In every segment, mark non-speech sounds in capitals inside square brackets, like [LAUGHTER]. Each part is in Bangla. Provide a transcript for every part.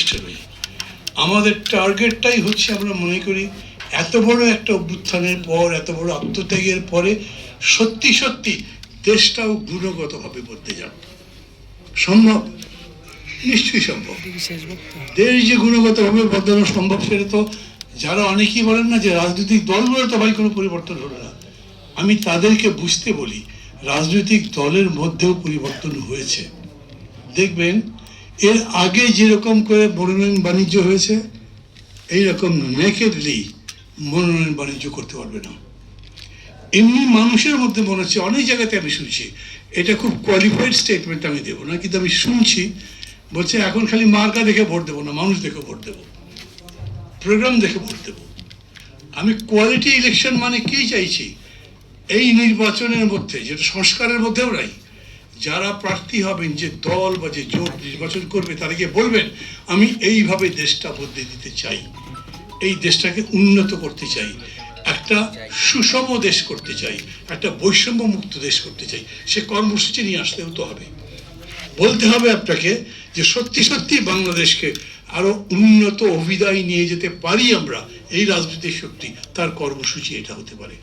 করি আমাদের টার্গেটটাই হচ্ছে আমরা মনে করি এত বড় একটা অভ্যুত্থানের পর, এত বড় আত্মত্যাগের পরে সত্যি সত্যি দেশটাও গুণগতভাবে বদলে যাবে। সম্ভব? নিশ্চয়ই সম্ভব। দেশ যে গুণগতভাবে বদলানো সম্ভব সেটা তো যারা অনেকেই বলেন না যে রাজনৈতিক দলগুলো তো ভাই কোনো পরিবর্তন হলো না। আমি তাদেরকে বুঝতে বলি, রাজনৈতিক দলের মধ্যেও পরিবর্তন হয়েছে। দেখবেন এর আগে যেরকম করে মনোনয়ন বাণিজ্য হয়েছে, এইরকম নেকেডলি মনোনয়ন বাণিজ্য করতে পারবে না। এমনি মানুষের মধ্যে মনে হচ্ছে, অনেক জায়গাতে আমি শুনছি, এটা খুব কোয়ালিফাইড স্টেটমেন্ট আমি দেবো না, কিন্তু আমি শুনছি, বলছে এখন খালি মার্কা দেখে ভোট দেবো না, মানুষ দেখে ভোট দেবো প্রোগ্রাম দেখে ভোট দেবো। আমি কোয়ালিটি ইলেকশন মানে কি চাইছি? এই নির্বাচনের মধ্যে, যেটা সংস্কারের মধ্যেও নাই যারা প্রার্থী হবেন, যে দল বা যে জোট নির্বাচন করবে তাদেরকে বলবেন, আমি এইভাবে দেশটা বদলে দিতে চাই। এই দেশটাকে উন্নত করতে চাই। একটা সুষম দেশ করতে চাই। একটা বৈষম্য মুক্ত দেশ করতে চাই। সে কর্মসূচি নিয়ে আসতেও তো হবে। বলতে হবে আপনাকে যে সত্যি সত্যি বাংলাদেশকে আরও উন্নত অভিদায় নিয়ে যেতে পারি আমরা, এই রাজনৈতিক শক্তি, তার কর্মসূচি এটা হতে পারে।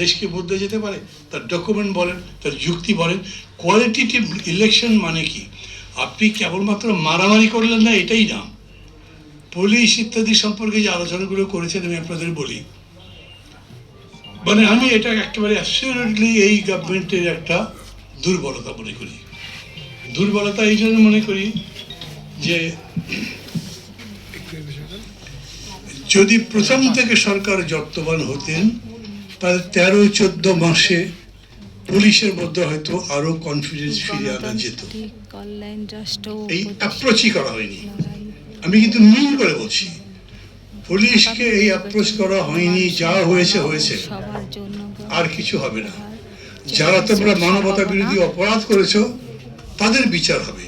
দেশকে বদলে যেতে পারে, তার ডকুমেন্ট বলেন, তার যুক্তি বলেন কোয়ালিটিটিভ ইলেকশন মানে কি? আপনি কেবলমাত্র মারামারি করলেন না, এটাই না পুলিশ ইত্যাদি সম্পর্কে যে আলোচনাগুলো করেছেন, আমি আপনাদের বলি। মানে আমি এটা একেবারে অ্যাসিউরেটলি এই গভর্নমেন্টের একটা দুর্বলতা মনে করি। দুর্বলতা এই জন্য মনে করি যে, যদি প্রথম থেকে সরকার যত্নবান হতেন তাহলে তেরো চোদ্দ মাসে পুলিশের মধ্যে হয়তো আরও কনফিডেন্স ফিরে আনা যেত। এই অ্যাপ্রোচই করা হয়নি। আমি কিন্তু মিন করে বলছি পুলিশকে এই অ্যাপ্রোচ করা হয়নি যা হয়েছে হয়েছে। আর কিছু হবে না। যারা তোমরা মানবতা বিরোধী অপরাধ করেছ তাদের বিচার হবে।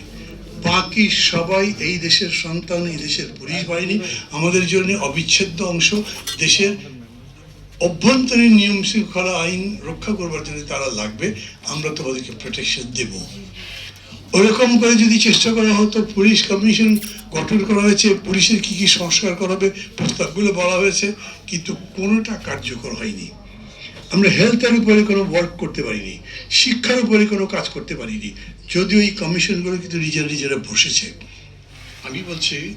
বাকি সবাই এই দেশের সন্তান এই দেশের পুলিশ বাহিনী আমাদের জন্য অবিচ্ছেদ্য অংশ দেশের অভ্যন্তরীণ নিয়ম শৃঙ্খলা আইন রক্ষা করবার জন্য তারা লাগবে, আমরা তোমাদেরকে প্রোটেকশন দেব। ওরকম করে যদি চেষ্টা করা হতো, পুলিশ কমিশন গঠন করা হয়েছে, পুলিশের কি কি সংস্কার করা হবে প্রস্তাবগুলো বলা হয়েছে, কিন্তু কোনোটা কার্যকর হয়নি। আমরা হেলথের উপরে কোনো ওয়ার্ক করতে পারিনি, শিক্ষার উপরে কোনো কাজ করতে পারিনি, যদিও এই কমিশনগুলো কিন্তু নিজেরা নিজেরা বসেছে। আমি বলছি,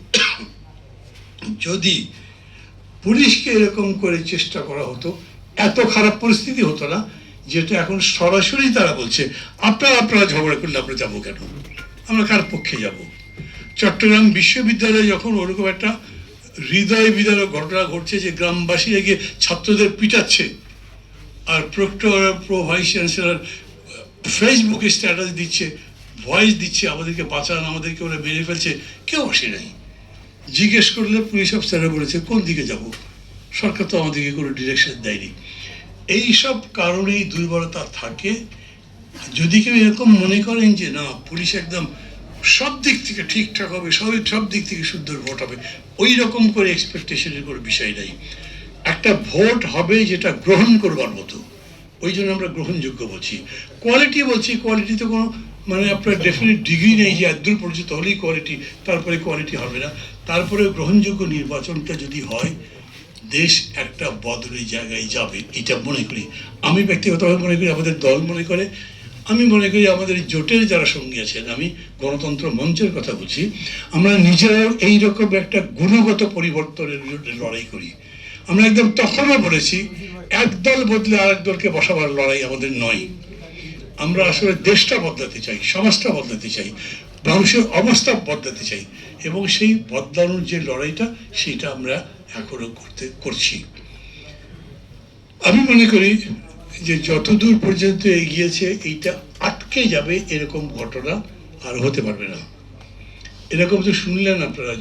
[COUGHS] যদি পুলিশকে এরকম করে চেষ্টা করা হতো। এত খারাপ পরিস্থিতি হতো না, যেটা এখন সরাসরি তারা বলছে, আপনারা আপনারা ঝগড়া করলে আমরা যাব কেন? আমরা কার পক্ষে যাব? চট্টগ্রাম বিশ্ববিদ্যালয়ে যখন ওরকম একটা হৃদয় বিদারক ঘটনা ঘটছে যে গ্রামবাসীরা গিয়ে ছাত্রদের পিটাচ্ছে, আর প্রক্টর, প্রো ভাইস চ্যান্সেলর ফেসবুকে স্ট্যাটাস দিচ্ছে ভয়েস দিচ্ছে, আমাদেরকে বাঁচান, আমাদেরকে ওরা মেরে ফেলছে, কেউ আসে নাই। জিজ্ঞেস করলে পুলিশ অফিসাররা বলেছে, কোন দিকে যাব? সরকার তো আমাদেরকে কোনো ডিরেকশন দেয়নি। এই সব কারণেই দুর্বলতা থাকে। যদি কেউ এরকম মনে করেন যে, না, পুলিশ একদম সব দিক থেকে ঠিকঠাক হবে সব সব দিক থেকে সুন্দর ভোট হবে ওই রকম করে এক্সপেকটেশনের কোনো বিষয় নাই। একটা ভোট হবে যেটা গ্রহণ করবার মতো। ওই জন্য আমরা গ্রহণযোগ্য বলছি। কোয়ালিটি বলছি কোয়ালিটি তো কোনো মানে আপনার ডেফিনেট ডিগ্রি নেই যে একদূর পর্যন্ত হলেই কোয়ালিটি তারপরে কোয়ালিটি হবে না। তারপরে গ্রহণযোগ্য নির্বাচনটা যদি হয়, দেশ একটা বদলের জায়গায় যাবে, এটা মনে করি। আমি ব্যক্তিগতভাবে মনে করি, আমাদের দল মনে করে। আমি মনে করি, আমাদের জোটের যারা সঙ্গী আছেন, আমি গণতন্ত্র মঞ্চের কথা বলছি, আমরা নিজেরাও এইরকম একটা গুণগত পরিবর্তনের বিরুদ্ধে লড়াই করি। আমরা একদম তখনও বলেছি একদল বদলে আরেক দলকে বসাবার লড়াই আমাদের নয়। আমরা আসলে দেশটা বদলাতে চাই, সমাজটা বদলাতে চাই। মানুষের অবস্থা বদলাতে চাই। এবং সেই বদলানোর যে লড়াইটা, সেটা আমরা এখনও করতে, করছি। আমি মনে করি যে যতদূর পর্যন্ত এগিয়েছে, এইটা আটকে যাবে এরকম ঘটনা আর হতে পারবে না। এরকম তো শুনলেন আপনারা।